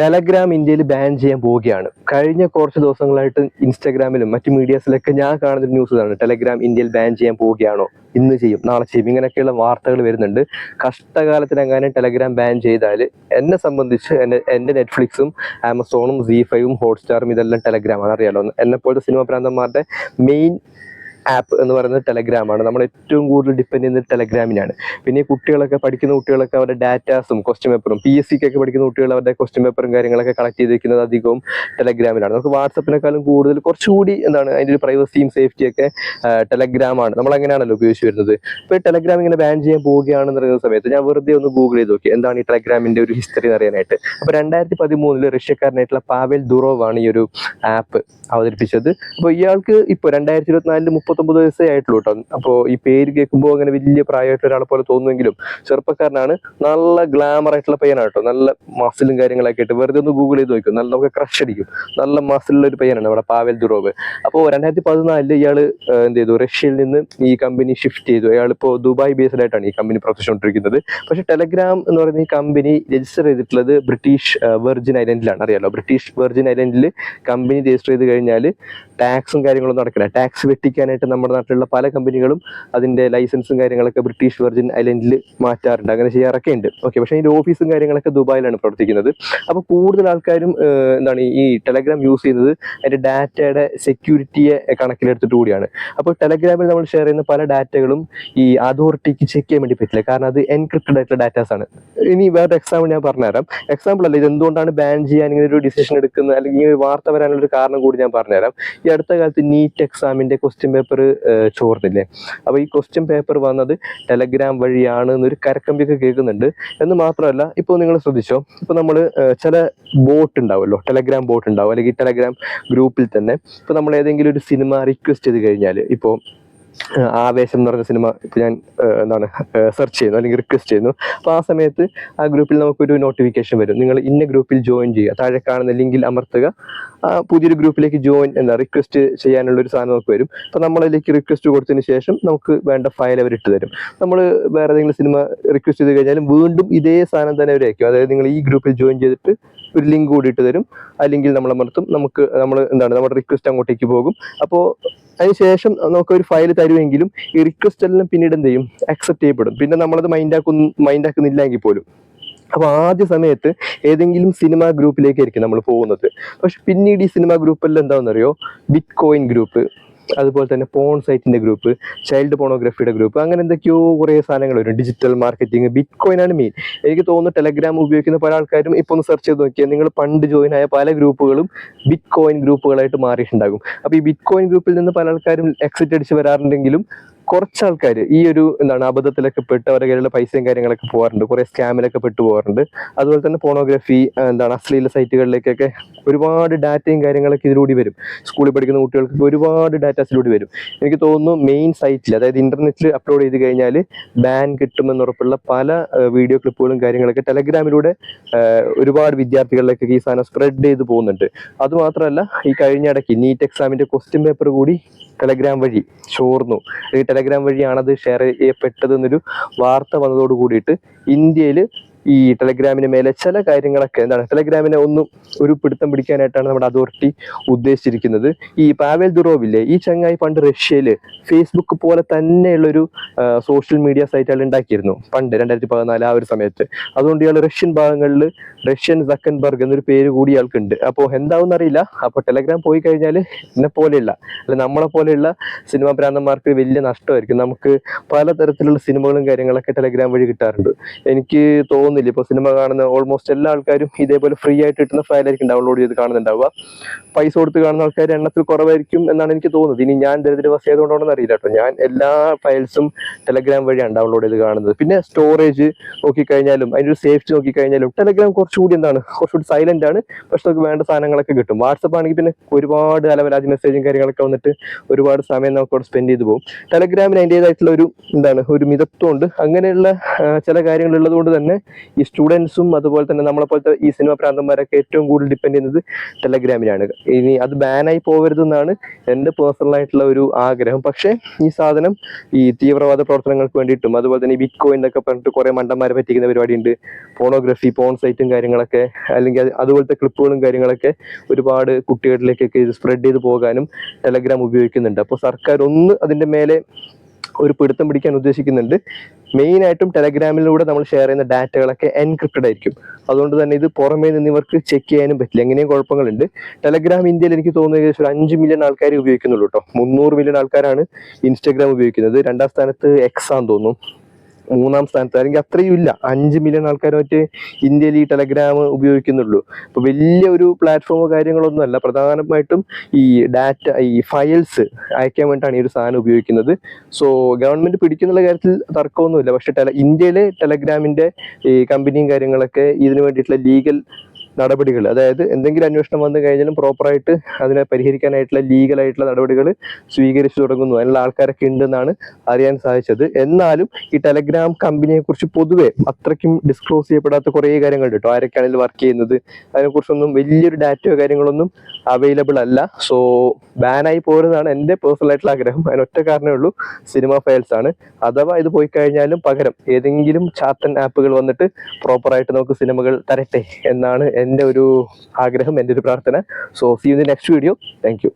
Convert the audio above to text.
Telegram ഇന്ത്യയിൽ ban ചെയ്യാൻ പോവുകയാണ്. കഴിഞ്ഞ കുറച്ച് ദിവസങ്ങളായിട്ട് ഇൻസ്റ്റാഗ്രാമിലും മറ്റു മീഡിയാസിലൊക്കെ ഞാൻ കാണുന്ന ന്യൂസ് ഇതാണ്. ടെലഗ്രാം ഇന്ത്യയിൽ ബാൻ ചെയ്യാൻ പോവുകയാണോ? ഇന്ന് ചെയ്യും. നാളെ ചെയ്യും. ഇങ്ങനെയൊക്കെയുള്ള വാർത്തകൾ വരുന്നുണ്ട്. കഷ്ടകാലത്തിനെങ്ങാനും ടെലഗ്രാം ബാൻ ചെയ്താൽ എന്നെ സംബന്ധിച്ച് എന്റെ എന്റെ നെറ്റ്ഫ്ലിക്സും ആമസോണും സി ഫൈവും ഹോട്ട്സ്റ്റാറും ഇതെല്ലാം ടെലഗ്രാമാണ്. അറിയാലോ? എന്നെപ്പോലത്തെ സിനിമ പ്രാന്തന്മാരുടെ മെയിൻ ആപ്പ് എന്ന് പറയുന്നത് ടെലഗ്രാമാണ് നമ്മൾ ഏറ്റവും കൂടുതൽ ഡിപ്പെൻഡ് ചെയ്യുന്നത് ടെലഗ്രാമിനാണ് പിന്നെ കുട്ടികളൊക്കെ പഠിക്കുന്ന കുട്ടികളൊക്കെ അവരുടെ ഡാറ്റാസും ക്വസ്റ്റ്യൻ പേപ്പറും പി എസ് സിക്കൊക്കെ പഠിക്കുന്ന കുട്ടികൾ അവരുടെ ക്വസ്റ്റ്യൻ പേപ്പറും കാര്യങ്ങളൊക്കെ കളക്ട് ചെയ്തിരിക്കുന്നത് അധികവും ടെലഗ്രാമിലാണ് നമുക്ക് വാട്സപ്പിനേക്കാളും കൂടുതൽ കുറച്ചുകൂടി എന്താണ് അതിന്റെ ഒരു പ്രൈവസിയും സേഫ്റ്റിയൊക്കെ ടെലഗ്രാമാണ് നമ്മൾ അങ്ങനെയാണല്ലോ ഉപയോഗിച്ച് വരുന്നത്. ഇപ്പോൾ ടെലഗ്രാം ഇങ്ങനെ ബാൻ ചെയ്യാൻ പോവുകയാണെന്ന് പറയുന്ന സമയത്ത് ഞാൻ വെറുതെ ഒന്ന് ഗൂഗിൾ ചെയ്ത് നോക്കി. എന്താണ് ഈ ടെലഗ്രാമിന്റെ ഒരു ഹിസ്റ്ററി എന്ന് അറിയാനായിട്ട്. അപ്പോൾ രണ്ടായിരത്തി പതിമൂന്നിൽ റഷ്യക്കാരനായിട്ടുള്ള പാവേൽ ദുറോവ് ആണ് ഈ ഒരു ആപ്പ് അവതരിപ്പിച്ചത്. അപ്പോൾ ഇയാൾക്ക് ഇപ്പോൾ രണ്ടായിരത്തി ഇരുപത്തിനാലിൽ മുപ്പത്തൊമ്പത് വയസ്സേ ആയിട്ടുള്ളൂ കേട്ടോ. അപ്പോൾ ഈ പേര് കേൾക്കുമ്പോൾ അങ്ങനെ വലിയ പ്രായമായിട്ട് ഒരാളെ പോലെ തോന്നുമെങ്കിലും ചെറുപ്പക്കാരനാണ്. നല്ല ഗ്ലാമർ ആയിട്ടുള്ള പയ്യനാണ് കേട്ടോ. നല്ല മസിലും കാര്യങ്ങളൊക്കെ ആയിട്ട് വെറുതെ ഒന്ന് ഗൂഗിൾ ചെയ്ത് നോക്കും. നല്ല നമുക്ക് ക്രഷ് അടിക്കും. നല്ല മസിലുള്ള ഒരു പയ്യനാണ് ഇവിടെ പാവൽ ദുറോവ്. അപ്പോൾ രണ്ടായിരത്തി പതിനാലിൽ ഇയാൾ എന്ത് ചെയ്തു? റഷ്യയിൽ നിന്ന് ഈ കമ്പനി ഷിഫ്റ്റ് ചെയ്തു. അയാളിപ്പോൾ ദുബായ് ബേസ്ഡ് ആയിട്ടാണ് ഈ കമ്പനി പ്രവർത്തിച്ചുകൊണ്ടിരിക്കുന്നത് പക്ഷെ ടെലഗ്രാം എന്ന് പറയുന്ന ഈ കമ്പനി രജിസ്റ്റർ ചെയ്തിട്ടുള്ളത് ബ്രിട്ടീഷ് വെർജിൻ ഐലൻഡിലാണ് അറിയാലോ? ബ്രിട്ടീഷ് വെർജിൻ ഐലൻഡിൽ കമ്പനി രജിസ്റ്റർ ചെയ്ത് കഴിഞ്ഞാൽ ടാക്സും കാര്യങ്ങളൊന്നും നടക്കില്ല. ടാക്സ് വെട്ടിക്കാനായിട്ട് നമ്മുടെ നാട്ടിലുള്ള പല കമ്പനികളും അതിന്റെ ലൈസൻസും കാര്യങ്ങളൊക്കെ ബ്രിട്ടീഷ് വെർജിൻ ഐലൻഡിൽ മാറ്റാറുണ്ട്. അങ്ങനെ ചെയ്യാറൊക്കെ ഉണ്ട് ഓക്കെ പക്ഷേ അതിന്റെ ഓഫീസും കാര്യങ്ങളൊക്കെ ദുബായിലാണ് പ്രവർത്തിക്കുന്നത്. അപ്പോൾ കൂടുതൽ ആൾക്കാരും എന്താണ് ഈ ടെലഗ്രാം യൂസ് ചെയ്യുന്നത് അതിന്റെ ഡാറ്റയുടെ സെക്യൂരിറ്റിയെ കണക്കിലെടുത്തിട്ട് കൂടിയാണ്. അപ്പോൾ ടെലഗ്രാമിൽ നമ്മൾ ഷെയർ ചെയ്യുന്ന പല ഡാറ്റകളും ഈ അതോറിറ്റിക്ക് ചെക്ക് ചെയ്യാൻ വേണ്ടി പറ്റില്ല. കാരണം അത് എൻക്രിപ്റ്റഡ് ആയിട്ടുള്ള ഡാറ്റാസ് ആണ് ഇനി വേറെ എക്സാമ്പിൾ ഞാൻ പറഞ്ഞുതരാം. എക്സാമ്പിൾ അല്ല ഇത് എന്തുകൊണ്ടാണ് ബാൻ ചെയ്യാൻ ഇങ്ങനെ ഒരു ഡിസിഷൻ എടുക്കുന്നത്? അല്ലെങ്കിൽ ഈ വാർത്ത വരാനുള്ള ഒരു കാരണം കൂടി ഞാൻ പറഞ്ഞുതരാം. ഈ അടുത്ത കാലത്ത് നീറ്റ് എക്സാമിന്റെ ക്വസ്റ്റ്യൻ പേപ്പർ ചോർന്നില്ലേ? അപ്പോൾ ഈ ക്വസ്റ്റ്യൻ പേപ്പർ വന്നത് ടെലഗ്രാം വഴിയാണ് എന്നൊരു കരക്കമ്പിയൊക്കെ കേൾക്കുന്നുണ്ട്. എന്ന് മാത്രമല്ല ഇപ്പോൾ നിങ്ങൾ ശ്രദ്ധിച്ചോ ഇപ്പോൾ നമ്മൾ ചില ബോട്ട് ഉണ്ടാവുമല്ലോ ടെലഗ്രാം ബോട്ട് ഉണ്ടാവും അല്ലെങ്കിൽ ടെലഗ്രാം ഗ്രൂപ്പിൽ തന്നെ. ഇപ്പോൾ നമ്മൾ ഏതെങ്കിലും ഒരു സിനിമ റിക്വസ്റ്റ് ചെയ്ത് കഴിഞ്ഞാൽ ഇപ്പോൾ ആവേശം എന്ന് പറഞ്ഞ സിനിമ ഇപ്പൊ ഞാൻ എന്താണ് സെർച്ച് ചെയ്യുന്നു അല്ലെങ്കിൽ റിക്വസ്റ്റ് ചെയ്യുന്നു. അപ്പോൾ ആ സമയത്ത് ആ ഗ്രൂപ്പിൽ നമുക്കൊരു നോട്ടിഫിക്കേഷൻ വരും. നിങ്ങൾ ഇന്ന ഗ്രൂപ്പിൽ ജോയിൻ ചെയ്യുക. താഴെ കാണുന്ന ലിങ്കിൽ അമർത്തുക. പുതിയൊരു ഗ്രൂപ്പിലേക്ക് ജോയിൻ എന്താ റിക്വസ്റ്റ് ചെയ്യാനുള്ള ഒരു സാധനം നമുക്ക് വരും. അപ്പോൾ നമ്മളതിലേക്ക് റിക്വസ്റ്റ് കൊടുത്തതിന് ശേഷം നമുക്ക് വേണ്ട ഫയൽ അവർ ഇട്ട് തരും. നമ്മൾ വേറെ ഏതെങ്കിലും സിനിമ റിക്വസ്റ്റ് ചെയ്ത് കഴിഞ്ഞാലും വീണ്ടും ഇതേ സാധനം തന്നെ അവർ അതായത് നിങ്ങൾ ഈ ഗ്രൂപ്പിൽ ജോയിൻ ചെയ്തിട്ട് ഒരു ലിങ്ക് കൂടി ഇട്ട് തരും. അല്ലെങ്കിൽ ലിങ്കിൽ നമ്മൾ അമർത്തും നമുക്ക് നമ്മൾ എന്താണ് നമ്മുടെ റിക്വസ്റ്റ് അങ്ങോട്ടേക്ക് പോകും. അപ്പോൾ അതിനുശേഷം നമുക്ക് ഒരു ഫയൽ തരുമെങ്കിലും ഈ റിക്വസ്റ്റ് എല്ലാം പിന്നീട് എന്ത് ചെയ്യും? അക്സെപ്റ്റ് ചെയ്യപ്പെടും. പിന്നെ നമ്മളത് മൈൻഡ് മൈൻഡാക്കുന്നില്ല എങ്കിൽ പോലും. അപ്പോൾ ആദ്യ സമയത്ത് ഏതെങ്കിലും സിനിമ ഗ്രൂപ്പിലേക്കായിരിക്കും നമ്മൾ പോകുന്നത്. പക്ഷെ പിന്നീട് ഈ സിനിമ ഗ്രൂപ്പെല്ലാം എന്താണെന്നറിയോ? ബിറ്റ് കോയിൻ ഗ്രൂപ്പ് അതുപോലെ തന്നെ പോൺ സൈറ്റിന്റെ ഗ്രൂപ്പ് ചൈൽഡ് പോണോഗ്രഫിയുടെ ഗ്രൂപ്പ് അങ്ങനെ എന്തൊക്കെയോ കുറേ സാധനങ്ങൾ വരും. ഡിജിറ്റൽ മാർക്കറ്റിംഗ് ബിറ്റ് കോയിൻ ആണ് മെയിൻ എനിക്ക് തോന്നുന്നു ടെലഗ്രാം ഉപയോഗിക്കുന്ന പല ആൾക്കാരും ഇപ്പോൾ ഒന്ന് സെർച്ച് ചെയ്ത് നോക്കിയാൽ നിങ്ങൾ പണ്ട് ജോയിൻ ആയ പല ഗ്രൂപ്പുകളും ബിറ്റ് കോയിൻ ഗ്രൂപ്പുകളായിട്ട് മാറിയിട്ടുണ്ടാകും. അപ്പോൾ ഈ ബിറ്റ് കോയിൻ ഗ്രൂപ്പിൽ നിന്ന് പല ആൾക്കാരും എക്സിറ്റ് അടിച്ച് വരാറുണ്ടെങ്കിലും കുറച്ച് ആൾക്കാർ ഈ ഒരു എന്താണ് അബദ്ധത്തിലൊക്കെ പെട്ട് അവരുടെ കയ്യിലുള്ള പൈസയും കാര്യങ്ങളൊക്കെ പോകാറുണ്ട്. കുറെ സ്കാമിലൊക്കെ പെട്ടു പോകാറുണ്ട്. അതുപോലെ തന്നെ പോണോഗ്രഫി എന്താണ് അശ്ലീല സൈറ്റുകളിലേക്കൊക്കെ ഒരുപാട് ഡാറ്റയും കാര്യങ്ങളൊക്കെ ഇതിലൂടെ വരും. സ്കൂളിൽ പഠിക്കുന്ന കുട്ടികൾക്ക് ഒരുപാട് ഡാറ്റാസിലൂടെ വരും. എനിക്ക് തോന്നുന്നു മെയിൻ സൈറ്റിൽ അതായത് ഇന്റർനെറ്റിൽ അപ്ലോഡ് ചെയ്ത് കഴിഞ്ഞാൽ ബാൻ കിട്ടുമെന്ന് ഉറപ്പുള്ള പല വീഡിയോ ക്ലിപ്പുകളും കാര്യങ്ങളൊക്കെ ടെലഗ്രാമിലൂടെ ഒരുപാട് വിദ്യാർത്ഥികളിലേക്കൊക്കെ ഈ സാധനം സ്പ്രെഡ് ചെയ്ത് പോകുന്നുണ്ട്. അതുമാത്രമല്ല ഈ കഴിഞ്ഞ ഇടയ്ക്ക് നീറ്റ് എക്സാമിന്റെ ക്വസ്റ്റ്യൻ പേപ്പർ കൂടി ടെലഗ്രാം വഴി ചോർന്നു. ഈ ടെലഗ്രാം വഴിയാണ് അത് ഷെയർ ചെയ്യപ്പെട്ടത് എന്നൊരു വാർത്ത വന്നതോട് കൂടിയിട്ട് ഇന്ത്യയിൽ ഈ ടെലഗ്രാമിന് മേലെ ചില കാര്യങ്ങളൊക്കെ എന്താണ് ടെലഗ്രാമിനെ ഒന്നും ഒരു പിടുത്തം പിടിക്കാനായിട്ടാണ് നമ്മുടെ അതോറിറ്റി ഉദ്ദേശിച്ചിരിക്കുന്നത്. ഈ പാവേൽ ദുറോവില്ലേ ഈ ചങ്ങായി പണ്ട് റഷ്യയിൽ ഫേസ്ബുക്ക് പോലെ തന്നെയുള്ളൊരു സോഷ്യൽ മീഡിയ സൈറ്റ് അയാൾ ഉണ്ടാക്കിയിരുന്നു. പണ്ട് രണ്ടായിരത്തി പതിനാല് ആ ഒരു സമയത്ത്. അതുകൊണ്ട് ഇയാൾ റഷ്യൻ ഭാഗങ്ങളിൽ റഷ്യൻ സക്കൻബർഗ് എന്നൊരു പേര് കൂടി ഇയാൾക്കുണ്ട്. അപ്പോൾ എന്താവും അറിയില്ല അപ്പോൾ ടെലഗ്രാം പോയി കഴിഞ്ഞാൽ എന്നെ പോലെയുള്ള അല്ല നമ്മളെ പോലെയുള്ള സിനിമാ ഭ്രാന്തന്മാർക്ക് വലിയ നഷ്ടമായിരിക്കും. നമുക്ക് പലതരത്തിലുള്ള സിനിമകളും കാര്യങ്ങളൊക്കെ ടെലഗ്രാം വഴി കിട്ടാറുണ്ട്. എനിക്ക് തോന്നുന്നില്ല ഇപ്പോൾ സിനിമ കാണുന്ന ഓൾമോസ്റ്റ് എല്ലാ ആൾക്കാരും ഇതേപോലെ ഫ്രീ ആയിട്ട് കിട്ടുന്ന ഫയലായിരിക്കും ഡൗൺലോഡ് ചെയ്ത് കാണുന്നുണ്ടാവുക. പൈസ കൊടുത്ത് കാണുന്ന ആൾക്കാർ എണ്ണത്തിൽ കുറവായിരിക്കും എന്നാണ് എനിക്ക് തോന്നുന്നത്. ഇനി ഞാൻ ദരിദ്രവസ്ഥ ആയതുകൊണ്ടാണെന്ന് അറിയില്ല കേട്ടോ. ഞാൻ എല്ലാ ഫയൽസും ടെലഗ്രാം വഴിയാണ് ഡൗൺലോഡ് ചെയ്ത് കാണുന്നത്. പിന്നെ സ്റ്റോറേജ് നോക്കിക്കഴിഞ്ഞാലും അതിന്റെ ഒരു സേഫ്റ്റി നോക്കിക്കഴിഞ്ഞാലും ടെലഗ്രാം കുറച്ചുകൂടി എന്താണ് കുറച്ചുകൂടി സൈലന്റ് ആണ്. പക്ഷെ നമുക്ക് വേണ്ട സാധനങ്ങളൊക്കെ കിട്ടും. വാട്സപ്പ് ആണെങ്കിൽ പിന്നെ ഒരുപാട് അലവലാജ് മെസ്സേജും കാര്യങ്ങളൊക്കെ വന്നിട്ട് ഒരുപാട് സമയം നമുക്ക് അവിടെ സ്പെൻഡ് ചെയ്തു പോകും. ടെലഗ്രാമിന് അതിന്റെതായിട്ടുള്ള ഒരു എന്താണ് ഒരു മിതത്വം ഉണ്ട് അങ്ങനെയുള്ള ചില കാര്യങ്ങൾ ഉള്ളത് കൊണ്ട് തന്നെ ഈ സ്റ്റുഡൻസും അതുപോലെ തന്നെ നമ്മളെ പോലത്തെ ഈ സിനിമ പ്രാന്തന്മാരൊക്കെ ഏറ്റവും കൂടുതൽ ഡിപ്പെൻഡ് ചെയ്യുന്നത് ടെലഗ്രാമിലാണ് ഇനി അത് ബാനായി പോകരുതെന്നാണ് എന്റെ പേഴ്സണൽ ആയിട്ടുള്ള ഒരു ആഗ്രഹം. പക്ഷേ ഈ സാധനം ഈ തീവ്രവാദ പ്രവർത്തനങ്ങൾക്ക് വേണ്ടിയിട്ടും അതുപോലെ തന്നെ ഈ ബിറ്റ് കോയിൻ എന്നൊക്കെ പറഞ്ഞിട്ട് കുറേ മണ്ടന്മാരെ പറ്റിക്കുന്ന പരിപാടിയുണ്ട്. ഫോണോഗ്രഫി പോൺ സൈറ്റും കാര്യങ്ങളൊക്കെ അല്ലെങ്കിൽ അത് അതുപോലത്തെ ക്ലിപ്പുകളും കാര്യങ്ങളൊക്കെ ഒരുപാട് കുട്ടികളിലേക്കൊക്കെ ഇത് സ്പ്രെഡ് ചെയ്ത് പോകാനും ടെലഗ്രാം ഉപയോഗിക്കുന്നുണ്ട്. അപ്പോൾ സർക്കാർ ഒന്ന് അതിന്റെ മേലെ ഒരു പിടുത്തം പിടിക്കാൻ ഉദ്ദേശിക്കുന്നുണ്ട്. മെയിൻ ആയിട്ടും ടെലഗ്രാമിലൂടെ നമ്മൾ ഷെയർ ചെയ്യുന്ന ഡാറ്റകളൊക്കെ എൻക്രിപ്റ്റഡ് ആയിരിക്കും. അതുകൊണ്ട് തന്നെ ഇത് പുറമേ നിന്ന് ഇവർക്ക് ചെക്ക് ചെയ്യാനും പറ്റില്ല. എങ്ങനെയും കുഴപ്പങ്ങളുണ്ട്. ടെലഗ്രാം ഇന്ത്യയിൽ എനിക്ക് തോന്നുന്നത് ഏകദേശം ഒരു അഞ്ച് മില്യൺ ആൾക്കാർ ഉപയോഗിക്കുന്നുള്ളൂ കേട്ടോ മുന്നൂറ് മില്യൺ ആൾക്കാരാണ് ഇൻസ്റ്റാഗ്രാം ഉപയോഗിക്കുന്നത്. രണ്ടാം സ്ഥാനത്ത് എക്സ് ആണെന്ന് തോന്നുന്നു. മൂന്നാം സ്ഥാനത്ത് അല്ലെങ്കിൽ അത്രയും ഇല്ല അഞ്ച് മില്യൺ ആൾക്കാർ മറ്റേ ഇന്ത്യയിൽ ഈ ടെലഗ്രാം ഉപയോഗിക്കുന്നുള്ളൂ. അപ്പോൾ വലിയ ഒരു പ്ലാറ്റ്ഫോമോ കാര്യങ്ങളൊന്നും അല്ല. പ്രധാനമായിട്ടും ഈ ഡാറ്റ ഈ ഫയൽസ് അയക്കാൻ വേണ്ടിയിട്ടാണ് ഈ ഒരു സാധനം ഉപയോഗിക്കുന്നത്. സോ ഗവൺമെന്റ് പിടിക്കുന്നുള്ള കാര്യത്തിൽ തർക്കമൊന്നുമില്ല. പക്ഷെ ഇന്ത്യയിലെ ടെലഗ്രാമിന്റെ ഈ കമ്പനിയും കാര്യങ്ങളൊക്കെ ഇതിനു വേണ്ടിയിട്ടുള്ള ലീഗൽ നടപടികൾ അതായത് എന്തെങ്കിലും അന്വേഷണം വന്നു കഴിഞ്ഞാലും പ്രോപ്പറായിട്ട് അതിനെ പരിഹരിക്കാനായിട്ടുള്ള ലീഗലായിട്ടുള്ള നടപടികൾ സ്വീകരിച്ചു തുടങ്ങുന്നു. അതിനുള്ള ആൾക്കാരൊക്കെ ഉണ്ടെന്നാണ് അറിയാൻ സാധിച്ചത്. എന്നാലും ഈ ടെലഗ്രാം കമ്പനിയെ കുറിച്ച് പൊതുവെ അത്രയ്ക്കും ഡിസ്ക്ലോസ് ചെയ്യപ്പെടാത്ത കുറേ കാര്യങ്ങളുണ്ട് കേട്ടോ. ആരൊക്കെയാണ് ഇതിൽ വർക്ക് ചെയ്യുന്നത്? അതിനെക്കുറിച്ചൊന്നും വലിയൊരു ഡാറ്റയോ കാര്യങ്ങളൊന്നും അവൈലബിൾ അല്ല. സോ ബാനായി പോരുന്നതാണ് എന്റെ പേഴ്സണൽ ആയിട്ടുള്ള ആഗ്രഹം. അതിനൊറ്റ കാരണമേ ഉള്ളൂ സിനിമ ഫയൽസ് ആണ്. അഥവാ ഇത് പോയി കഴിഞ്ഞാലും പകരം ഏതെങ്കിലും ചാത്തൻ ആപ്പുകൾ വന്നിട്ട് പ്രോപ്പറായിട്ട് നമുക്ക് സിനിമകൾ തരട്ടെ എന്നാണ് എന്റെ ഒരു ആഗ്രഹം എന്റെ ഒരു പ്രാർത്ഥന. So see you next video thank